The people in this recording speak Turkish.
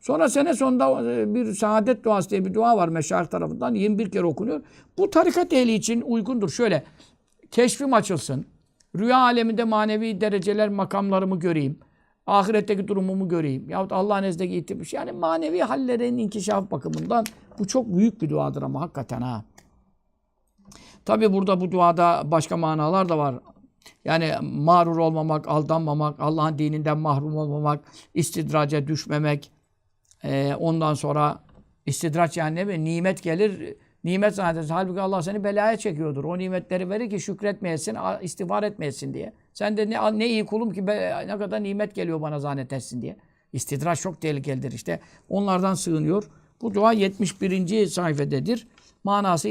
Sonra sene sonunda e, bir saadet duası diye bir dua var meşayih tarafından 21 kere okunuyor. Bu tarikat ehli için uygundur. Şöyle keşfim açılsın. Rüya aleminde manevi dereceler, makamlarımı göreyim. Ahiretteki durumumu göreyim. Yahut Allah'ın nezdeki itibus. Yani manevi hallerin inkişaf bakımından bu çok büyük bir duadır ama hakikaten ha. Tabi burada bu duada başka manalar da var. Yani mağrur olmamak, aldanmamak, Allah'ın dininden mahrum olmamak, istidraca düşmemek. Ee, ondan sonra istidraç yani ne mi? Nimet gelir, nimet zannedersin. Halbuki Allah seni belaya çekiyordur. O nimetleri verir ki şükretmeyesin, istiğfar etmeyesin diye. Sen de ne, ne iyi kulum ki be- ne kadar nimet geliyor bana zannetersin diye. İstidraç çok tehlikelidir işte. Onlardan sığınıyor. Bu dua 71. sayfededir. Manası